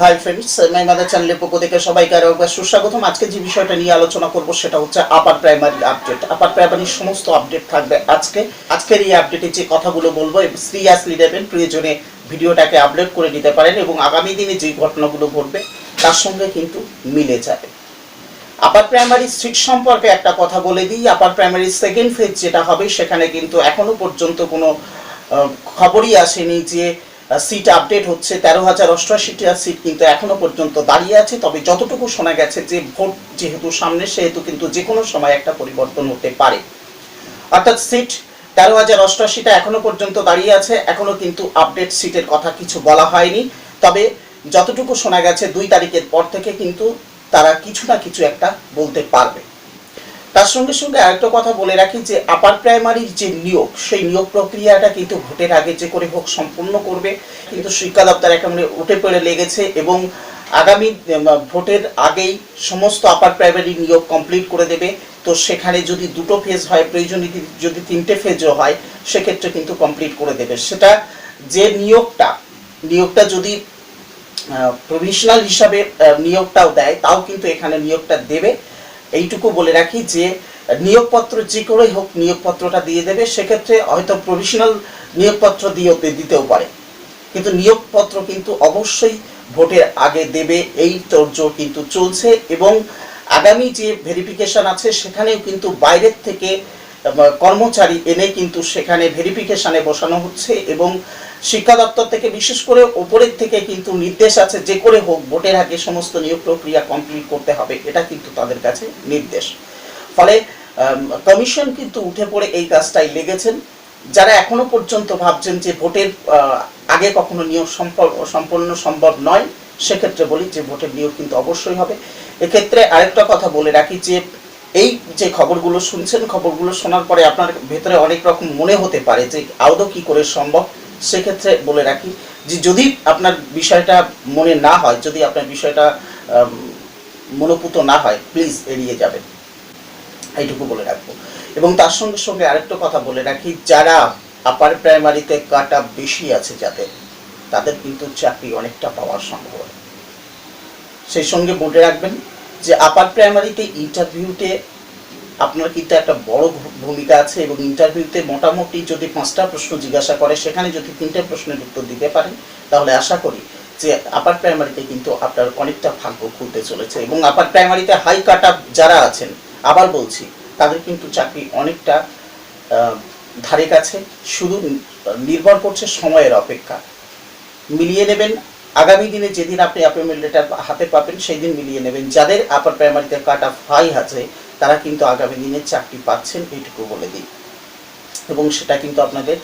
Hi friends my mother চ্যানেলের পক্ষ থেকে সবাইকে আরও একবার সুস্বাগতম। আজকে যে বিষয়টা নিয়ে আলোচনা করব সেটা হচ্ছে আপার প্রাইমারি আপডেট আপার প্রাইমারির সমস্ত আপডেট থাকবে আজকে। আজকের এই আপডেটে যে কথাগুলো বলব সিরিয়াসলি নেবেন প্রয়োজনে ভিডিওটাকে আপলোড করে নিতে পারেন এবং আগামী দিনে যে ঘটনাগুলো ঘটবে, তার সঙ্গে কিন্তু মিলে যাবে আপার প্রাইমারি সিট সম্পর্কে একটা কথা বলে দিই। আপার প্রাইমারি সেকেন্ড ফেজ যেটা হবে, সেখানে কিন্তু এখনও পর্যন্ত কোনো খবরই আসেনি যে সিট আপডেট হচ্ছে, তেরো হাজার অষ্টআশিটা সিট কিন্তু এখনও পর্যন্ত দাঁড়িয়ে আছে। তবে যতটুকু শোনা গেছে যে ভোট যেহেতু সামনে, সেহেতু কিন্তু যে কোনো সময় একটা পরিবর্তন হতে পারে। অর্থাৎ সিট তেরো হাজার অষ্টআশিটা এখনও পর্যন্ত দাঁড়িয়ে আছে। এখনও কিন্তু আপডেট সিটের কথা কিছু বলা হয়নি। তবে যতটুকু শোনা গেছে, দুই তারিখের পর থেকে কিন্তু তারা কিছু না কিছু একটা বলতে পারবে। তার সঙ্গে সঙ্গে আরেকটা কথা বলে রাখি যে আপার প্রাইমারির যে নিয়োগ, সেই নিয়োগ প্রক্রিয়াটা কিন্তু ভোটের আগে যে করে হোক সম্পূর্ণ করবে। কিন্তু শিক্ষা দপ্তর একেবারে উঠে পড়ে লেগেছে এবং আগামী ভোটের আগেই সমস্ত আপার প্রাইমারি নিয়োগ কমপ্লিট করে দেবে। তো সেখানে যদি দুটো ফেজ হয় প্রয়োজন যদি- তিনটে ফেজও হয়, সেক্ষেত্রে কিন্তু কমপ্লিট করে দেবে। সেটা যে নিয়োগটা নিয়োগটা যদি প্রভিশনাল হিসাবে নিয়োগটাও দেয়, তাও কিন্তু এখানে নিয়োগটা দেবে। এইটুকু বলে রাখি যে, নিয়োগপত্র যে করেই হোক নিয়োগপত্রটা দিয়ে দেবে, সেক্ষেত্রে হয়তো প্রভিশনাল নিয়োগপত্র দিয়ে দিতেও পারে। কিন্তু নিয়োগপত্র কিন্তু অবশ্যই ভোটের আগে দেবে, এই তোড়জোড় কিন্তু চলছে এবং আগামী যে ভেরিফিকেশন আছে, সেখানেও কিন্তু বাইরের থেকে কর্মচারী এনে কিন্তু সেখানে ভেরিফিকেশানে বসানো হচ্ছে এবং শিক্ষা দপ্তর থেকে বিশেষ করে ওপরের থেকে কিন্তু নির্দেশ আছে যে করে হোক, ভোটের আগে সমস্ত নিয়োগ প্রক্রিয়া কমপ্লিট করতে হবে, এটা কিন্তু তাদের কাছে নির্দেশ। ফলে কমিশন কিন্তু উঠে পড়ে এই কাজটাই লেগেছেন। যারা এখনও পর্যন্ত ভাবছেন যে ভোটের আগে কখনো নিয়োগ সম্পন্ন সম্ভব নয়, সেক্ষেত্রে বলি যে ভোটের নিয়োগ কিন্তু অবশ্যই হবে। এক্ষেত্রে আরেকটা কথা বলে রাখি যে এই যে খবরগুলো শুনছেন, খবরগুলো শোনার পরে আপনার ভেতরে অনেক রকম মনে হতে পারে যে আদৌ কি করে সম্ভব। সেক্ষেত্রে বলে রাখি যে যদি আপনার বিষয়টা মনে না হয়, যদি আপনার বিষয়টা মনোপুত না হয় প্লিজ এড়িয়ে যাবেন। এইটুকু বলে রাখব। এবং তার সঙ্গে সঙ্গে আরেকটা কথা বলে রাখি, যারা আপার প্রাইমারিতে কাটা বেশি আছে যাদের, তাদের কিন্তু চাকরি অনেকটা পাওয়ার সম্ভব। সেই সঙ্গে বলে রাখবেন যে আপার প্রাইমারিতে ইন্টারভিউতে আপনার কিন্তু একটা বড় ভূমিকা আছে এবং ইন্টারভিউতে মোটামুটি যদি পাঁচটা প্রশ্ন জিজ্ঞাসা করে, সেখানে যদি তিনটে প্রশ্নের উত্তর দিতে পারেন, তাহলে আশা করি যে আপার প্রাইমারিতে কিন্তু আপনার অনেকটা ভাগ্য খুলতে চলেছে এবং আপার প্রাইমারিতে হাই কাট যারা আছেন, আবার বলছি, তাদের কিন্তু চাকরি অনেকটা ধারে কাছে। শুধু নির্ভর করছে সময়ের অপেক্ষা। মিলিয়ে নেবেন আগামী দিনে যেদিন আপনি অ্যাপয়েন্টমেন্ট লেটার হাতে পাবেন সেই দিন মিলিয়ে নেবেন। যাদের আপার প্রাইমারিতে কাট অফ হাই আছে, তারা কিন্তু আগামী দিনে চাকরি পাচ্ছেন, এইটুকু বলে দিই। এবং সেটা কিন্তু আপনাদের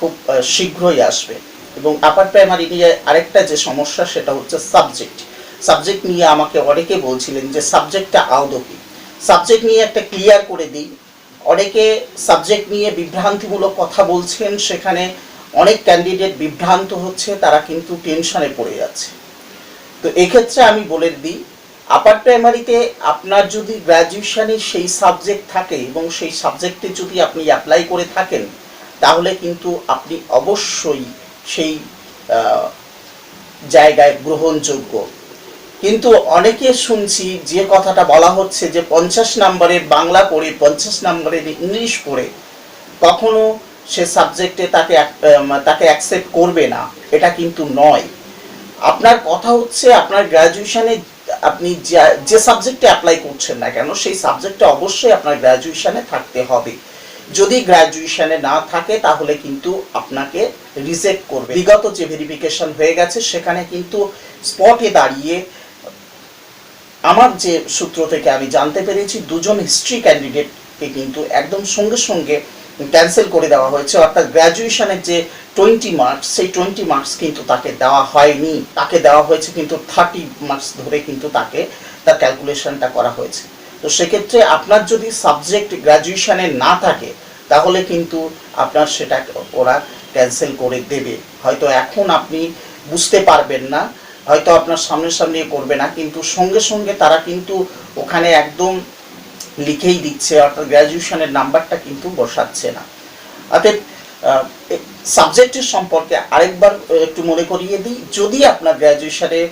খুব শীঘ্রই আসবে। এবং আপার প্রাইমারি নিয়ে আরেকটা যে সমস্যা, সেটা হচ্ছে সাবজেক্ট সাবজেক্ট নিয়ে আমাকে অনেকে বলছিলেন যে সাবজেক্টটা আদৌ কি? সাবজেক্ট নিয়ে একটা ক্লিয়ার করে দিই। অনেকে সাবজেক্ট নিয়ে বিভ্রান্তিমূলক কথা বলছেন, সেখানে অনেক ক্যান্ডিডেট বিভ্রান্ত হচ্ছে, তারা কিন্তু টেনশনে পড়ে যাচ্ছে। তো এক্ষেত্রে আমি বলে দিই আপার প্রাইমারিতে আপনার যদি গ্র্যাজুয়েশনে সেই সাবজেক্ট থাকে এবং সেই সাবজেক্টে যদি আপনি অ্যাপ্লাই করে থাকেন, তাহলে কিন্তু আপনি অবশ্যই সেই জায়গায় গ্রহণযোগ্য। কিন্তু অনেকে শুনছি যে কথাটা বলা হচ্ছে যে পঞ্চাশ নম্বরের বাংলা পড়ে, পঞ্চাশ নম্বরের ইংলিশ পড়ে, কখনো সে সাবজেক্টে তাকে তাকে অ্যাকসেপ্ট করবে না, এটা কিন্তু নয়। আপনার কথা হচ্ছে, আপনার গ্র্যাজুয়েশনে আপনি যে সাবজেক্টে অ্যাপ্লাই করছেন না কেন, সেই সাবজেক্টে অবশ্যই আপনার গ্র্যাজুয়েশনে থাকতে হবে। যদি গ্র্যাজুয়েশনে না থাকে, তাহলে কিন্তু আপনাকে রিজেক্ট করবে। বিগত যে ভেরিফিকেশন হয়ে গেছে, সেখানে কিন্তু স্পটে দাঁড়িয়ে আমার যে সূত্র থেকে আমি জানতে পেরেছি, দুজন হিস্ট্রি ক্যান্ডিডেটকে কিন্তু একদম সঙ্গে সঙ্গে ক্যান্সেল করে দেওয়া হয়েছে। অর্থাৎ গ্র্যাজুয়েশনের যে টোয়েন্টি মার্কস সেই টোয়েন্টি মার্কস কিন্তু তাকে দেওয়া হয়নি। তাকে দেওয়া হয়েছে কিন্তু থার্টি মার্কস ধরে কিন্তু তাকে, তার ক্যালকুলেশনটা করা হয়েছে। তো সেক্ষেত্রে আপনার যদি সাবজেক্ট গ্র্যাজুয়েশানে না থাকে, তাহলে কিন্তু আপনার সেটা ওরা ক্যান্সেল করে দেবে। হয়তো এখন আপনি বুঝতে পারবেন না, হয়তো আপনার সামনে সামনে করবে না, কিন্তু সঙ্গে সঙ্গে তারা কিন্তু ওখানে একদম লিখেই দিচ্ছে, অর্থাৎ গ্র্যাজুয়েশনের নাম্বারটা কিন্তু বসাচ্ছে না। অর্থাৎ সাবজেক্টের সম্পর্কে আরেকবার একটু মনে করিয়ে দিই, যদি আপনার গ্র্যাজুয়েশনে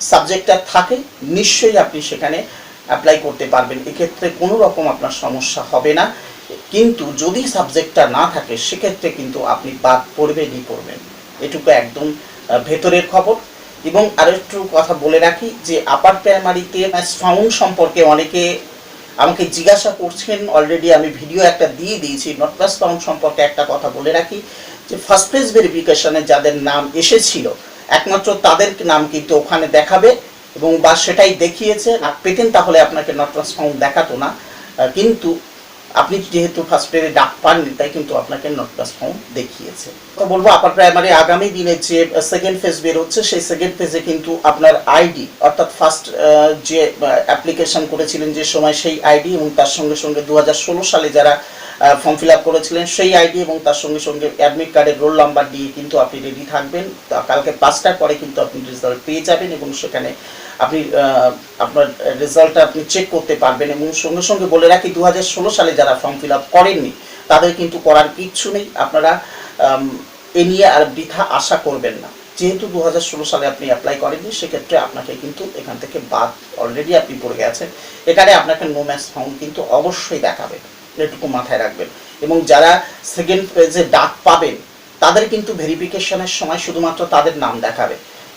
সাবজেক্টটা থাকে, নিশ্চয়ই আপনি সেখানে অ্যাপ্লাই করতে পারবেন। এক্ষেত্রে কোনো রকম আপনার সমস্যা হবে না। কিন্তু যদি সাবজেক্টটা না থাকে, সেক্ষেত্রে কিন্তু আপনি বাদ পড়বেনই পড়বেন। এটুকু একদম ভেতরের খবর। এবং আরেকটু কথা বলে রাখি যে আপার প্রাইমারিতে ফাউন্ড সম্পর্কে অনেকে আমাকে জিজ্ঞাসা করছেন অলরেডি আমি ভিডিও একটা দিয়ে দিয়েছি নট প্লাস ফাউন্ড সম্পর্কে একটা কথা বলে রাখি, যে ফার্স্ট পেজ ভেরিফিকেশনে যাদের নাম এসেছিল, একমাত্র তাদের নাম কিন্তু ওখানে দেখাবে, এবং বা সেটাই দেখিয়েছে আর পেতেন তাহলে আপনাকে নট প্লাস ফাউন্ড দেখাতো না। কিন্তু আপনি যেহেতু ফার্স্ট পেজে ডাক পাননি, তাই কিন্তু আপনাকে নট প্লাস ফাউন্ড দেখিয়েছে। বলব আপার প্রাইমারি আগামী দিনে যে সেকেন্ড ফেজ বের হচ্ছে সেই সেকেন্ড ফেজে কিন্তু আপনার আইডি অর্থাৎ ফার্স্ট যে অ্যাপ্লিকেশন করেছিলেন যে সময়, সেই আইডি এবং তার সঙ্গে সঙ্গে দুহাজার ষোলো সালে যারা ফর্ম ফিল আপ করেছিলেন, সেই আইডি এবং তার সঙ্গে সঙ্গে অ্যাডমিট কার্ডের রোল নাম্বার দিয়ে কিন্তু আপনি রেডি থাকবেন। কালকে পাঁচটার পরে কিন্তু আপনি রেজাল্ট পেয়ে যাবেন এবং সেখানে আপনি আপনার রেজাল্টটা আপনি চেক করতে পারবেন এবং সঙ্গে সঙ্গে বলে রাখি দু হাজার ষোলো সালে যারা ফর্ম ফিল আপ করেননি, তাদের কিন্তু করার কিচ্ছু নেই। আপনারা এ নিয়ে আর বৃথা আশা করবেন না। যেহেতু দু সালে আপনি অ্যাপ্লাই করেননি, সেক্ষেত্রে আপনাকে কিন্তু এখান থেকে বাদ অলরেডি আপনি পড়ে গেছেন। এখানে আপনাকে নো ম্যাচ ফর্ম কিন্তু অবশ্যই দেখাবে, এটুকু মাথায় রাখবেন। এবং যারা সেকেন্ড পেজে ডাক পাবেন, তাদের কিন্তু ভেরিফিকেশনের সময় শুধুমাত্র তাদের নাম দেখাবে।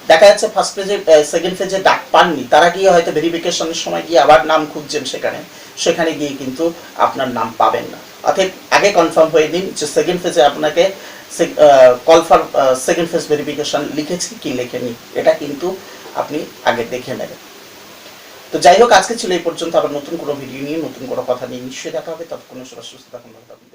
দেখা যাচ্ছে ফার্স্ট পেজে সেকেন্ড ফেজে ডাক পাননি। তারা গিয়ে হয়তো ভেরিফিকেশনের সময় গিয়ে আবার নাম খুঁজছেন সেখানে। সেখানে গিয়ে কিন্তু আপনার নাম পাবেন না। অর্থাৎ আগে কনফার্ম হয়ে নিন যে সেকেন্ড ফেজে আপনাকে call for second phase verification লিখেছি কি লেখেনি, এটা কিন্তু আপনি আগে দেখে নেবেন। তো যাই হোক, আজকে ছিল এই পর্যন্ত। আবার নতুন কোনো ভিডিও নিয়ে, নতুন কোনো কথা নিয়ে নিশ্চয়ই দেখা হবে। ততক্ষণ সবাই সুস্থ থাকুন, ভালো থাকুন.